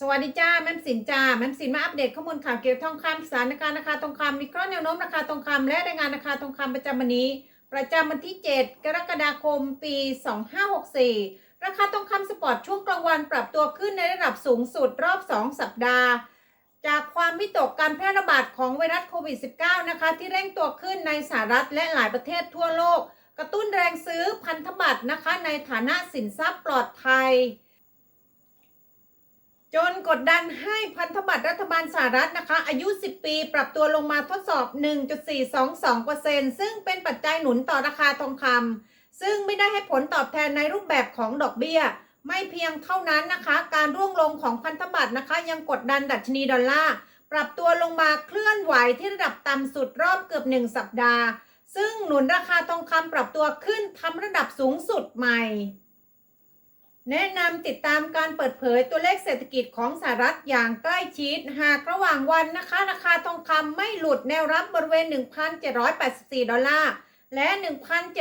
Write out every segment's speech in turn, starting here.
สวัสดีจ้าแม่สินจ้าแม่สินมาอัปเดตข้อมูลข่าวเกี่ยวกับทองคำสถานการณ์ราคาทองคำวิเคราะห์แนวโน้มราคาทองคำและรายงานราคาทองคำประจำวันนี้ ประจำวันที่ 7 กรกฎาคม ปี 2564 ราคาทองคำสปอร์ตช่วงกลางวันปรับตัวขึ้นในระดับสูงสุดรอบ 2 สัปดาห์ จากความวิตกการแพร่ระบาดของไวรัสโควิด -19 นะคะ ที่เร่งตัวขึ้นในสหรัฐและหลายประเทศทั่วโลก กระตุ้นแรงซื้อพันธบัตรนะคะ ในฐานะสินทรัพย์ปลอดภัย จนกดดันให้พันธบัตรรัฐบาลสหรัฐนะคะ อายุ 10 ปีปรับตัวลงมาทดสอบ 1.422%ซึ่งเป็นปัจจัยหนุนต่อราคาทองคำซึ่งไม่ได้ให้ผลตอบแทนในรูปแบบของดอกเบี้ย ไม่เพียงเท่านั้นนะคะ การร่วงลงของพันธบัตรนะคะ ยังกดดันดัชนีดอลลาร์ปรับตัวลงมาเคลื่อนไหวที่ระดับต่ำสุดรอบเกือบ 1 สัปดาห์ ซึ่งหนุนราคาทองคำปรับตัวขึ้นทำระดับสูงสุดใหม่ แนะนำติดตามการเปิดเผยตัวเลขเศรษฐกิจของสหรัฐอย่างใกล้ชิด หากระหว่างวันนะคะ ราคาทองคำไม่หลุดแนวรับบริเวณ 1,784 ดอลลาร์ และ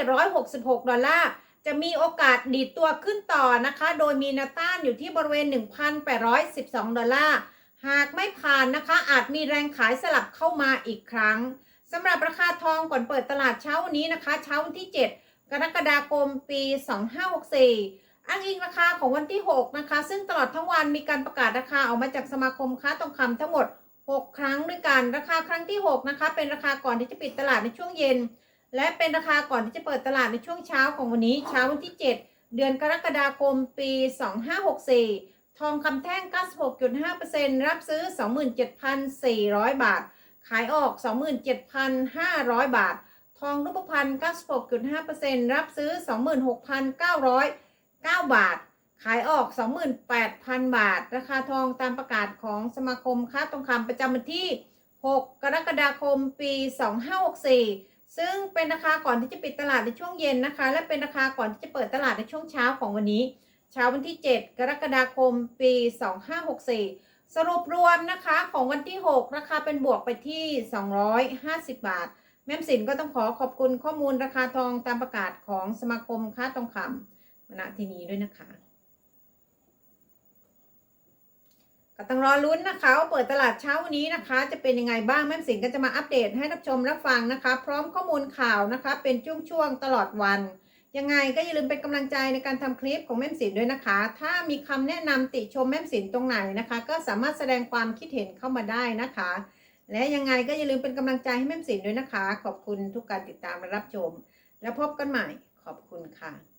1,766 ดอลลาร์ จะมีโอกาสดีดตัวขึ้นต่อนะคะ โดยมีนวต้านอยู่ที่บริเวณ 1,812 ดอลลาร์ หากไม่ผ่านนะคะ อาจมีแรงขายสลับเข้ามาอีกครั้งสำหรับราคาทองก่อนเปิดตลาดเช้าวันนี้นะคะ เช้าวันที่ 7 กรกฎาคมปี 2564 อ้างอิงราคาของวันที่ 6 นะคะ ซึ่งตลอดทั้งวันมีการประกาศราคาออกมาจากสมาคมค้าทองคำทั้งหมด 6 ครั้งด้วยกัน ราคาครั้งที่ 6 นะคะ เป็นราคาก่อนที่จะปิดตลาดในช่วงเย็น และเป็นราคาก่อนที่จะเปิดตลาดในช่วงเช้าของวันนี้ เช้าวันที่ 7 เดือนกรกฎาคมปี 2564 ทองคำแท่ง 96.5%รับซื้อ 27,400 บาท ขายออก 27,500 บาท ทองรูปพรรณ96.5%รับซื้อ 9 บาท ขายออก 28,000 บาท ราคาทองตามประกาศของสมาคมค้าทองคำประจำวันที่ 6 กรกฎาคมปี 2564 ซึ่งเป็นราคาก่อนที่จะปิดตลาดในช่วงเย็นนะคะ และเป็นราคาก่อนที่จะเปิดตลาดในช่วงเช้าของวันนี้ เช้าวันที่ 7 กรกฎาคมปี 2564 สรุปรวมนะคะของวันที่ 6 ราคาเป็นบวกไปที่ 250 บาทแม่มสินก็ต้องขอขอบคุณข้อมูลราคาทองตามประกาศของสมาคมค้าทองคำ ณที่นี้ด้วยนะคะ ก็ต้องรอลุ้นนะคะว่าเปิดตลาดเช้าวันนี้นะคะ จะเป็นยังไงบ้างแม่สินก็จะมาอัปเดตให้รับชมรับฟังนะคะ พร้อมข้อมูลข่าวนะคะ เป็นช่วงๆตลอดวันยังไงก็อย่าลืมเป็นกำลังใจในการทำคลิปของแม่สินด้วยนะคะ ถ้ามีคำแนะนำติชมแม่สินตรงไหนนะคะ ก็สามารถแสดงความคิดเห็นเข้ามาได้นะคะ และยังไงก็อย่าลืมเป็นกำลังใจให้แม่สินด้วยนะคะ ขอบคุณทุกการติดตามและรับชม แล้วพบกันใหม่ขอบคุณค่ะ